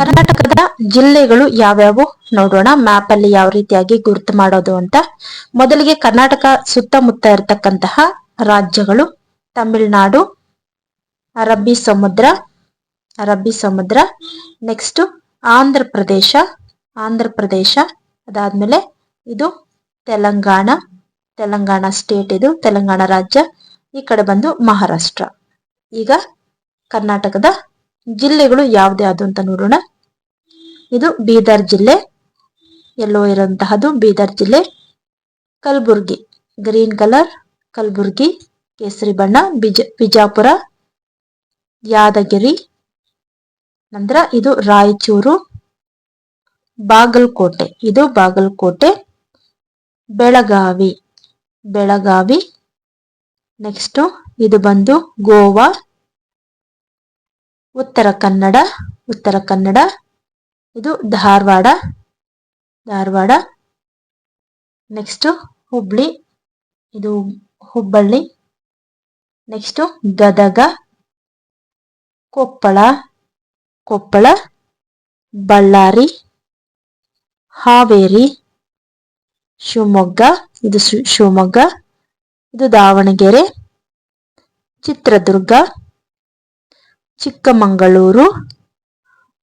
ಕರ್ನಾಟಕದ ಜಿಲ್ಲೆಗಳು ಯಾವ್ಯಾವು? ನೋಡೋಣ. ಮ್ಯಾಪ್ ಅಲ್ಲಿ ಯಾವ ರೀತಿಯಾಗಿ ಗುರುತು ಮಾಡೋದು ಅಂತ. ಮೊದಲಿಗೆ ಕರ್ನಾಟಕ ಸುತ್ತಮುತ್ತ ಇರತಕ್ಕಂತಹ ರಾಜ್ಯಗಳು. ತಮಿಳುನಾಡು, ಅರಬ್ಬಿ ಸಮುದ್ರ ಅರಬ್ಬಿ ಸಮುದ್ರ. ನೆಕ್ಸ್ಟ್ ಆಂಧ್ರ ಪ್ರದೇಶ ಆಂಧ್ರ ಪ್ರದೇಶ. ಅದಾದ್ಮೇಲೆ ಇದು ತೆಲಂಗಾಣ. ತೆಲಂಗಾಣ ಸ್ಟೇಟ್ ಇದು, ತೆಲಂಗಾಣ ರಾಜ್ಯ. ಈ ಕಡೆ ಬಂದು ಮಹಾರಾಷ್ಟ್ರ. ಈಗ ಕರ್ನಾಟಕದ ಜಿಲ್ಲೆಗಳು ಯಾವ್ದು ಅಂತ ನೋಡೋಣ. ಇದು ಬೀದರ್ ಜಿಲ್ಲೆ, ಎಲ್ಲೋ ಇರುವಂತಹದ್ದು ಬೀದರ್ ಜಿಲ್ಲೆ. ಕಲಬುರ್ಗಿ, ಗ್ರೀನ್ ಕಲರ್, ಕಲಬುರ್ಗಿ, ಕೇಸರಿ ಬಣ್ಣ, ಬಿಜ, ಬಿಜಾಪುರ, ಯಾದಗಿರಿ. ನಂತರ ಇದು ರಾಯಚೂರು, ಬಾಗಲಕೋಟೆ, ಇದು ಬಾಗಲಕೋಟೆ. ಬೆಳಗಾವಿ ಬೆಳಗಾವಿ. ನೆಕ್ಸ್ಟ್ ಇದು ಬಂದು ಗೋವಾ. ಉತ್ತರ ಕನ್ನಡ ಉತ್ತರ ಕನ್ನಡ, ಇದು ಧಾರವಾಡ ಧಾರವಾಡ. ನೆಕ್ಸ್ಟ್ ಹುಬ್ಳಿ, ಇದು ಹುಬ್ಬಳ್ಳಿ. ನೆಕ್ಸ್ಟ್ ಗದಗ, ಕೊಪ್ಪಳ ಕೊಪ್ಪಳ, ಬಳ್ಳಾರಿ, ಹಾವೇರಿ, ಶಿವಮೊಗ್ಗ, ಇದು ಶಿವಮೊಗ್ಗ, ಇದು ದಾವಣಗೆರೆ, ಚಿತ್ರದುರ್ಗ. ಚಿಕ್ಕಮಗಳೂರು,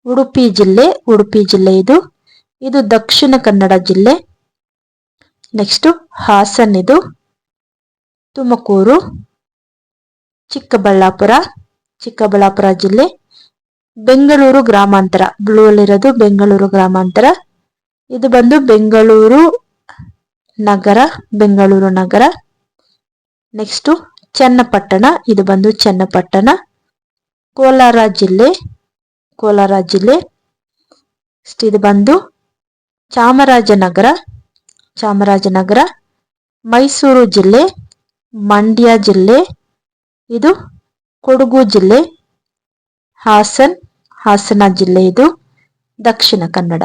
ಉಡುಪಿ ಜಿಲ್ಲೆ ಉಡುಪಿ ಜಿಲ್ಲೆ ಇದು. ಇದು ದಕ್ಷಿಣ ಕನ್ನಡ ಜಿಲ್ಲೆ. ನೆಕ್ಸ್ಟು ಹಾಸನ್ ಇದು. ತುಮಕೂರು, ಚಿಕ್ಕಬಳ್ಳಾಪುರ ಚಿಕ್ಕಬಳ್ಳಾಪುರ ಜಿಲ್ಲೆ. ಬೆಂಗಳೂರು ಗ್ರಾಮಾಂತರ. ಬ್ಲೂ ಅಲ್ಲಿರೋದು ಬೆಂಗಳೂರು ಗ್ರಾಮಾಂತರ. ಇದು ಬಂದು ಬೆಂಗಳೂರು ನಗರ ಬೆಂಗಳೂರು ನಗರ. ನೆಕ್ಸ್ಟು ಚನ್ನಪಟ್ಟಣ. ಇದು ಬಂದು ಚನ್ನಪಟ್ಟಣ. ಕೋಲಾರ ಜಿಲ್ಲೆ ಕೋಲಾರ ಜಿಲ್ಲೆ. ಇದು ಬಂದು ಚಾಮರಾಜನಗರ ಚಾಮರಾಜನಗರ, ಮೈಸೂರು ಜಿಲ್ಲೆ, ಮಂಡ್ಯ ಜಿಲ್ಲೆ, ಇದು ಕೊಡಗು ಜಿಲ್ಲೆ, ಹಾಸನ್, ಹಾಸನ ಜಿಲ್ಲೆ ಇದು ದಕ್ಷಿಣ ಕನ್ನಡ.